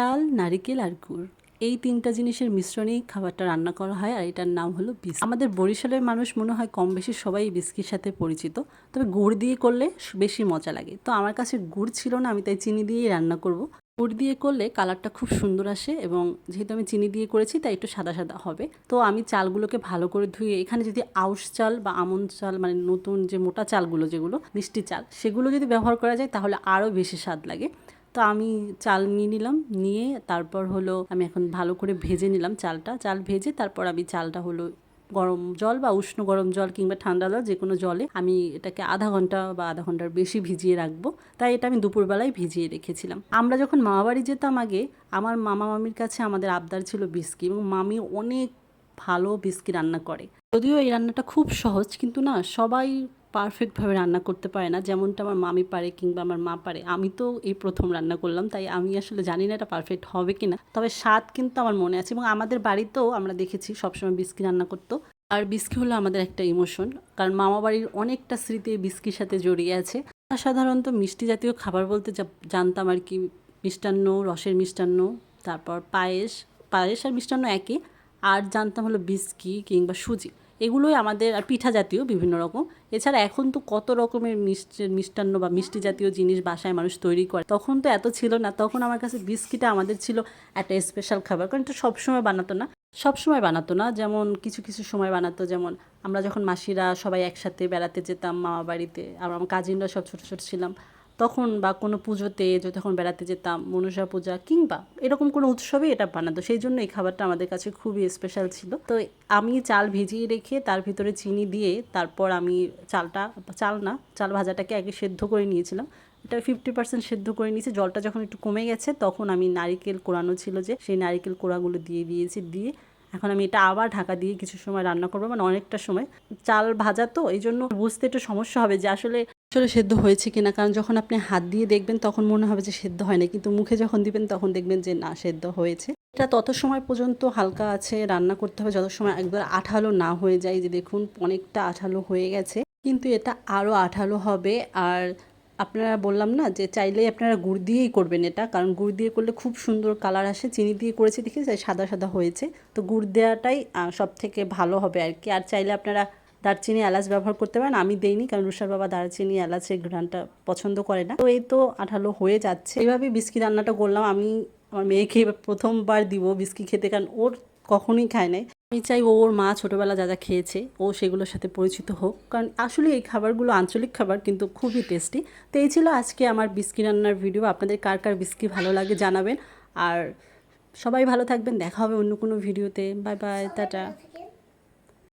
চাল নারিকেল আর গুড়। এই তিনটা জিনিসের মিশ্রণেই খাবারটা রান্না করা হয় আর এটার নাম হলো বিস আমাদের বরিশালের মানুষ মনে হয় কম বেশি সবাই বিস্কির সাথে পরিচিত। তবে গুড় দিয়ে করলে বেশি মজা লাগে। তো আমার কাছে গুড় ছিল না, আমি তাই চিনি দিয়েই রান্না করব। গুড় দিয়ে করলে কালারটা খুব সুন্দর আসে এবং যেহেতু আমি চিনি দিয়ে করেছি, তাই একটু সাদা সাদা হবে। তো আমি চালগুলোকে ভালো করে ধুয়ে এখানে যদি আউশ চাল বা আমন চাল মানে নতুন যে মোটা চালগুলো যেগুলো, মিষ্টি চাল, সেগুলো যদি ব্যবহার করা যায় তাহলে আরও বেশি স্বাদ লাগে। তো আমি চাল নিয়ে নিলাম, নিয়ে তারপর হলো আমি এখন ভালো করে ভেজে নিলাম চালটা। চাল ভেজে তারপর আমি চালটা হলো গরম জল বা উষ্ণ গরম জল কিংবা ঠান্ডা জল যে কোনো জলে আমি এটাকে আধা ঘণ্টা বা আধা ঘণ্টার বেশি ভিজিয়ে রাখব। তাই এটা আমি দুপুরবেলায় ভিজিয়ে রেখেছিলাম। আমরা যখন মামাবাড়ি যেতাম আগে, আমার মামা মামির কাছে আমাদের আবদার ছিল বিস্কি এবং মামি অনেক ভালো বিস্কি রান্না করে। যদিও এই রান্নাটা খুব সহজ, কিন্তু না সবাই পারফেক্টভাবে রান্না করতে পারে না, যেমনটা আমার মামি পারে কিংবা আমার মা পারে। আমি তো এই প্রথম রান্না করলাম, তাই আমি আসলে জানি না এটা পারফেক্ট হবে কি না তবে স্বাদ কিন্তু আমার মনে আছে এবং আমাদের বাড়িতেও আমরা দেখেছি সবসময় বিস্কি রান্না করতো। আর বিস্কি হলো আমাদের একটা ইমোশন কারণ মামা বাড়ির অনেকটা স্মৃতি বিস্কির সাথে জড়িয়ে আছে। সাধারণত মিষ্টি জাতীয় খাবার বলতে জানতাম আর কি, মিষ্টান্ন, রসের মিষ্টান্ন, তারপর পায়েস পায়েস আর মিষ্টান্ন একই। আর জানতাম হলো বিস্কি কিংবা সুজি। এগুলোই আমাদের, আর পিঠা জাতীয় বিভিন্ন রকম। এছাড়া এখন তো কত রকমের মিষ্টি, মিষ্টান্ন বা মিষ্টি জাতীয় জিনিস বাসায় মানুষ তৈরি করে। তখন তো এত ছিল না, তখন আমার কাছে বিস্কিটা আমাদের ছিল একটা স্পেশাল খাবার। কারণ এটা সবসময় বানাতো না সব সময় বানাতো না। যেমন কিছু কিছু সময় বানাতো, যেমন আমরা যখন মাসিরা সবাই একসাথে বেড়াতে যেতাম মামা বাড়িতে, আর আমার কাজিনরা সব ছোটো ছোটো ছিলাম। তখন বা কোনো পুজোতে যখন বেড়াতে যেতাম, মনসা পূজা কিংবা এরকম কোনো উৎসবে এটা বানাতো। সেই জন্য এই খাবারটা আমাদের কাছে খুবই স্পেশাল ছিল। তো আমি চাল ভিজিয়ে রেখে তার ভিতরে চিনি দিয়ে তারপর আমি চালটা, চাল না, চাল ভাজাটাকে আগে সেদ্ধ করে নিয়েছিলাম। এটা ফিফটি পার্সেন্ট সেদ্ধ করে নিয়েছি। জলটা যখন একটু কমে গেছে তখন আমি নারিকেল কোড়ানো ছিল যে, সেই নারিকেল কোড়াগুলো দিয়ে দিয়েছি, দিয়ে এখন আমি এটা আবার ঢাকা দিয়ে কিছু সময় রান্না করব। মানে অনেকটা সময়। চাল ভাজা তো এই জন্য বুঝতে একটু সমস্যা হবে যে আসলে আসলে সেদ্ধ হয়েছে কিনা, কারণ যখন আপনি হাত দিয়ে দেখবেন তখন মনে হবে যে সেদ্ধ হয় না কিন্তু মুখে যখন দিবেন তখন দেখবেন যে না, সেদ্ধ হয়েছে। এটা তত সময় পর্যন্ত হালকা আছে, রান্না করতে হবে, যত সময় একবার আঠালো না হয়ে যায় যে দেখুন অনেকটা আঠালো হয়ে গেছে। কিন্তু এটা আরও আঠালো হবে, আর আপনারা বললাম না যে চাইলেই আপনারা গুড় দিয়েই করবেন এটা, কারণ গুড় দিয়ে করলে খুব সুন্দর কালার আসে। চিনি দিয়ে করেছি দেখি সাদা সাদা হয়েছে। তো গুড় দেওয়াটাই সব থেকে ভালো হবে আর কি আর চাইলে আপনারা দারচিনি এলাচ ব্যবহার করতে পারেন। আমি দেইনি, কারণ রুষার বাবা দারচিনি এলাচের ঘ্রানটা পছন্দ করে না। তো এই তো আঠালো হয়ে যাচ্ছে। এইভাবেই বিস্কি রান্নাটা করলাম। আমি আমার মেয়েকে প্রথমবার দিব বিস্কি খেতে, কারণ ওর কখনোই খায় নাই। আমি চাই ওর মা ছোটোবেলা যা যা খেয়েছে, ও সেগুলোর সাথে পরিচিত হোক। কারণ আসলে এই খাবারগুলো আঞ্চলিক খাবার, কিন্তু খুবই টেস্টি। তো এই ছিল আজকে আমার বিস্কি রান্নার ভিডিও। আপনাদের কার কার বিস্কি ভালো লাগে জানাবেন। আর সবাই ভালো থাকবেন। দেখা হবে অন্য কোনো ভিডিওতে। Bye bye, tata.